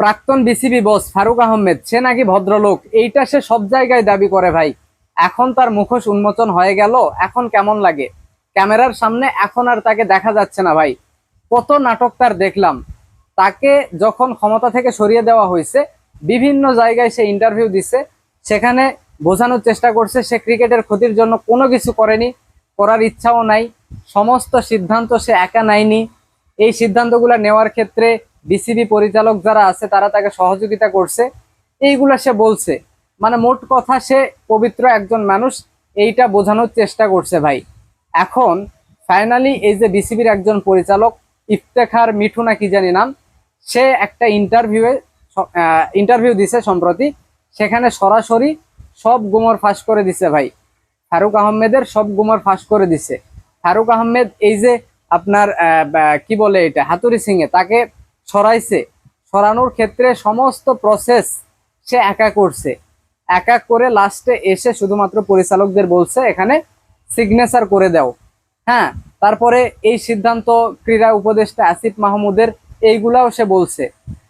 প্রাক্তন BCB boss Faruque Ahmed, সে নাকি ভদ্রলোক? এইটা সে সব জায়গায় দাবি করে ভাই। এখন তার মুখোশ উন্মোচন হয়ে গেল, এখন কেমন লাগে? ক্যামেরার সামনে এখন আর তাকে দেখা যাচ্ছে না ভাই। কত নাটক তার দেখলাম। তাকে যখন ক্ষমতা থেকে সরিয়ে দেওয়া হয়েছে, বিভিন্ন জায়গায় সে ইন্টারভিউ দিছে। সেখানে বোঝানোর চেষ্টা করছে, সে ক্রিকেটের ক্ষতির জন্য কোনো কিছু করেনি, করার ইচ্ছাও নাই। সমস্ত সিদ্ধান্ত সে একা নেয়নি। এই সিদ্ধান্তগুলো নেওয়ার ক্ষেত্রে বিসিবি পরিচালক যারা আছে, তারা তাকে সহযোগিতা করছে। এইগুলা সে বলছে। মানে মোট কথা, সে পবিত্র একজন মানুষ, এইটা বোঝানোর চেষ্টা করছে ভাই। এখন ফাইনালি এই যে বিসিবির একজন পরিচালক, ইফতেখার মিঠু না কি জানি নাম, সে একটা ইন্টারভিউয়ে ইন্টারভিউ দিছে সম্প্রতি। সেখানে সরাসরি সব গুমর ফাঁস করে দিছে ভাই। ফারুক আহমেদের সব গুমর ফাঁস করে দিছে। ফারুক আহমেদ এই যে আপনার কি বলে এটা হাতুরি সিংয়ে, তাকে সরাইছে সরানোর ক্ষেত্রে সমস্ত প্রসেস সে একা করছে। একা করে লাস্টে এসে শুধুমাত্র পরিচালকদের বলছে, এখানে সিগনেচার করে দাও। হ্যাঁ তারপরে এই সিদ্ধান্ত ক্রীড়া উপদেষ্টা আসিফ মাহমুদের এইগুলাও সে বলছে।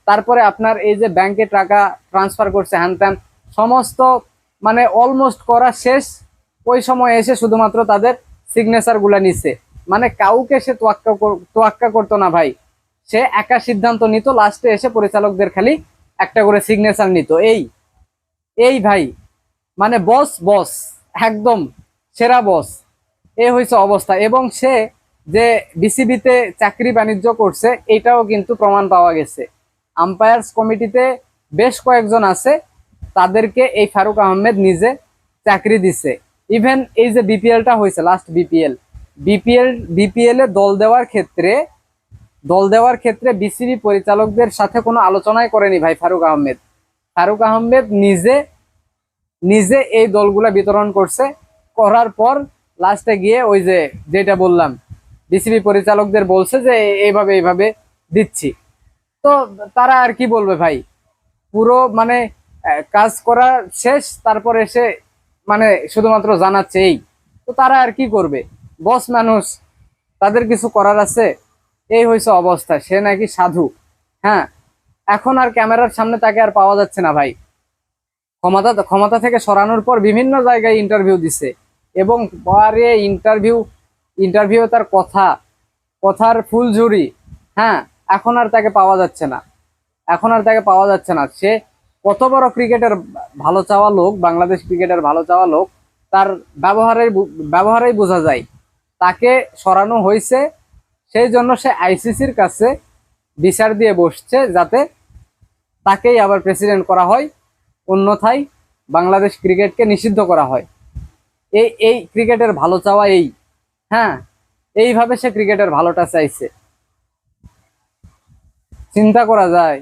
তারপরে আপনার এই যে ব্যাংকে টাকা ট্রান্সফার করছে, হ্যান সমস্ত মানে অলমোস্ট করা শেষ। ওই সময় এসে শুধুমাত্র তাদের সিগনেচারগুলা নিচ্ছে মানে কাউকে সে তোয়াক্কা তোয়াক্কা করতো না ভাই। সে একা সিদ্ধান্ত নিত লাস্টে এসে পরিচালকদের খালি একটা করে সিগনেচার নিত। এই এই ভাই মানে বস বস একদম সেরা বস এ হয়েছে অবস্থা। এবং সে যে বিসিবিতে চাকরি বাণিজ্য করছে, এটাও কিন্তু প্রমাণ পাওয়া গেছে। আম্পায়ার্স কমিটিতে বেশ কয়েকজন আছে, তাদেরকে এই ফারুক আহমেদ নিজে চাকরি দিছে। ইভেন এই যে বিপিএলটা হয়েছে লাস্ট বিপিএল বিপিএল বিপিএল দল দেওয়ার ক্ষেত্রে দল দেওয়ার ক্ষেত্রে বিসিবি পরিচালকদের সাথে কোনো আলোচনাই করেনি ভাই ফারুক আহমেদ। ফারুক আহমেদ নিজে নিজে এই দলগুলা বিতরণ করছে। করার পর লাস্টে গিয়ে ওই যে যেটা বললাম, বিসিবি পরিচালকদের বলছে যে এইভাবে এইভাবে দিচ্ছি। তো তারা আর কি বলবে ভাই? পুরো মানে কাজ করা শেষ, তারপর এসে মানে শুধুমাত্র জানাচ্ছে এই। তো তারা আর কি করবে? বস মানুষ, তাদের কিছু করার আছে? এই হয়েছে অবস্থা, সে নাকি সাধু। হ্যাঁ এখন আর ক্যামেরার সামনে তাকে আর পাওয়া যাচ্ছে না ভাই। ক্ষমতা ক্ষমতা থেকে সরানোর পর বিভিন্ন জায়গায় ইন্টারভিউ দিছে এবং পরে ইন্টারভিউ ইন্টারভিউ তার কথা, কথার ফুল ফুলঝুরি হ্যাঁ এখন আর তাকে পাওয়া যাচ্ছে না। এখন আর তাকে পাওয়া যাচ্ছে না। সে কত বড় ক্রিকেটের ভালো চাওয়া লোক, বাংলাদেশ ক্রিকেটের ভালো চাওয়া লোক, তার ব্যবহারে ব্যবহারেই বোঝা যায়। তাকে সরানো হয়েছে সেই জন্য সে আইসিসির কাছে বিচার দিয়ে বসছে যাতে তাকেই আবার প্রেসিডেন্ট করা হয়, অন্যথায় বাংলাদেশ ক্রিকেটকে নিষিদ্ধ করা হয়। এই এই ক্রিকেটের ভালো চাওয়া এই। হ্যাঁ এইভাবে সে ক্রিকেটের ভালোটা চাইছে। চিন্তা করা যায়।